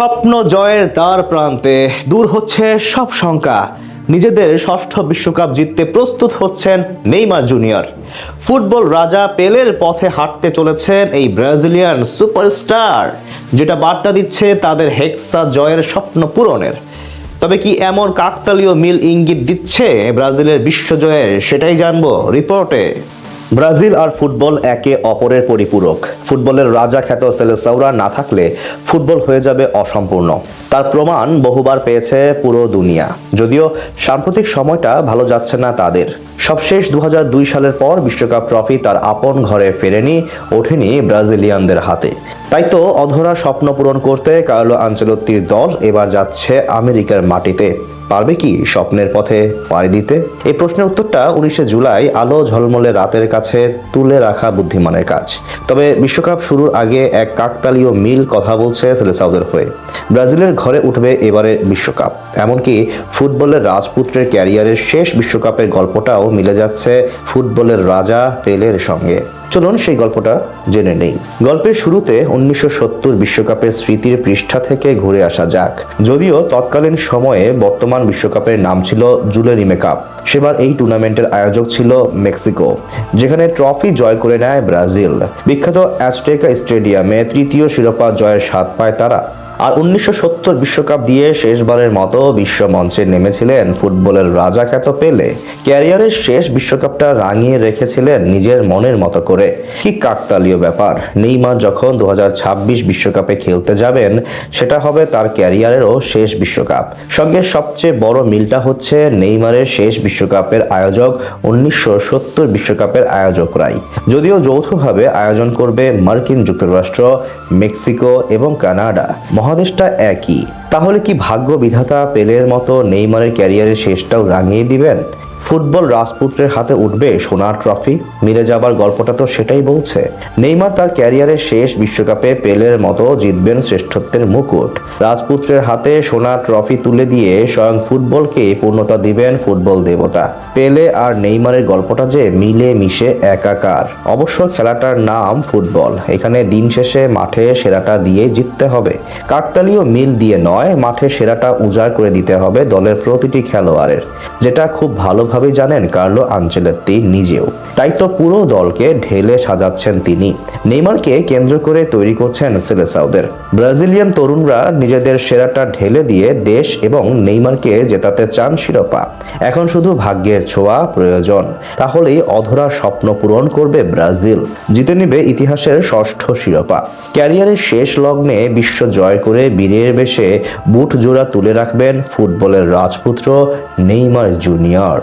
স্বপ্ন জয়ের দ্বার প্রান্তে দূর হচ্ছে সব শঙ্কা। নিজেদের ষষ্ঠ বিশ্বকাপ জিততে প্রস্তুত হচ্ছেন নেইমার জুনিয়র। ফুটবল রাজা পেলের পথে হাঁটতে চলেছেন এই ব্রাজিলিয়ান সুপারস্টার, যেটা বার্তা দিচ্ছে তাদের হেক্সা জয়ের স্বপ্ন পূরণের। তবে কি এমন কাকতালীয় মিল ইঙ্গিত দিচ্ছে ব্রাজিলের বিশ্বজয়ের, সেটাই জানব রিপোর্টে। ব্রাজিল আর ফুটবল একে অপরের পরিপূরক। ফুটবলের রাজা খ্যাত সেলেসাউরা না থাকলে ফুটবল হয়ে যাবে অসম্পূর্ণ। তার প্রমাণ বহুবার পেয়েছে পুরো দুনিয়া। যদিও সাম্প্রতিক সময়টা ভালো যাচ্ছে না তাদের। সবশেষ দু হাজার দুই সালের পর বিশ্বকাপ ট্রফি তার আপন ঘরে ফেরেনি, ওঠেনি ব্রাজিলিয়ানদের হাতে। তাই তো অধরা স্বপ্ন পূরণ করতে কার্লো আঞ্চলত্তির দল এবার যাচ্ছে আমেরিকার মাটিতে। পারবে কি স্বপ্নের পথে পাড়ি দিতে? এই প্রশ্নের উত্তরটা উনিশে জুলাই আলো ঝলমলে রাতের কাছে তুলে রাখা বুদ্ধিমানের কাজ। তবে বিশ্বকাপ শুরুর আগে এক কাকতালীয় মিল কথা বলছে সেলেসাউদের হয়ে। ব্রাজিলের ঘরে উঠবে এবারে বিশ্বকাপ। এমনকি ফুটবলের রাজপুত্রের ক্যারিয়ারের শেষ বিশ্বকাপের গল্পটাও মিলে যাচ্ছে ফুটবলের রাজা পেলের সঙ্গে। চলুন সেই গল্পটা জেনে নেই। গল্পের শুরুতে উনিশশো বিশ্বকাপের স্মৃতির পৃষ্ঠা থেকে ঘুরে আসা যাক। যদিও তৎকালীন সময়ে বর্তমান বিশ্বকাপের নাম ছিল জুলেরিমে কাপ সেবার এই টুর্নামেন্টের আয়োজক ছিল মেক্সিকো, যেখানে ট্রফি জয় করে নেয় ব্রাজিল। বিখ্যাত অ্যাস্টেকা স্টেডিয়ামে তৃতীয় শিরোপা জয়ের স্বাদ পায় তারা। আর উনিশশো বিশ্বকাপ দিয়ে শেষবারের মতো বিশ্ব মঞ্চে নেমেছিলেন ফুটবলের রাজা খ্যাত পেলে। ক্যারিয়ারের শেষ বিশ্বকাপটা রাঙিয়ে রেখেছিলেন নিজের মনের মতো করে। কি কাকতালীয় ব্যাপার। নেইমার যখন দু বিশ্বকাপে খেলতে যাবেন, সেটা হবে তার ক্যারিয়ারেরও শেষ বিশ্বকাপ। সঙ্গে সবচেয়ে বড় মিলটা হচ্ছে নেইমারের শেষ বিশ্বকাপের আয়োজক উনিশশো বিশ্বকাপের আয়োজকরাই। যদিও যৌথভাবে আয়োজন করবে মার্কিন যুক্তরাষ্ট্র, মেক্সিকো এবং কানাডা। মহাদেশটা একই। তাহলে কি ভাগ্য বিধাতা পেলের মতো নেইমারের ক্যারিয়ারের শেষটাও রাঙিয়ে দিবেন? ফুটবল রাজপুত্রের হাতে উঠবে সোনার ট্রফি। মিলে যাবার গল্পটা তো সেটাই বলছে। নেইমার তার ক্যারিয়ারের শেষ বিশ্বকাপে পেলের মতো জিতবেন শ্রেষ্ঠত্বের মুকুট। রাজপুত্রের হাতে সোনার ট্রফি তুলে দিয়ে স্বয়ং ফুটবলকে পূর্ণতা দিবেন ফুটবল দেবতা। পেলে আর নেইমারের গল্পটা যে মিলে মিশে একাকার। অবশ্য খেলাটার নাম ফুটবল। এখানে দিন শেষে মাঠে সেরাটা দিয়ে জিততে হবে। কাকতালীয় মিল দিয়ে নয়, মাঠে সেরাটা উজাড় করে দিতে হবে দলের প্রতিটি খেলোয়াড়ের। যেটা খুব ভালোভাবে জানেন কার্লো আঞ্চেলেত্তি নিজেও। তাই তো পুরো দলকে ঢেলে সাজাচ্ছেন তিনি। নেইমারকে কেন্দ্র করে তৈরি করছেন সেলেসাউদের। ব্রাজিলিয়ান তরুণরা নিজেদের সেরাটা ঢেলে দিয়ে দেশ এবং নেইমারকে জেতাতে চান শিরোপা। এখন শুধু ভাগ্যের ছোঁয়া প্রয়োজন। তাহলেই অধরা স্বপ্ন পূরণ করবে ব্রাজিল। জিতে নিবে ইতিহাসের ষষ্ঠ শিরোপা। ক্যারিয়ারের শেষ লগ্নে বিশ্ব জয় করে বীরের বেশে বুট জোড়া তুলে রাখবেন ফুটবলের রাজপুত্র নেইমার জুনিয়র।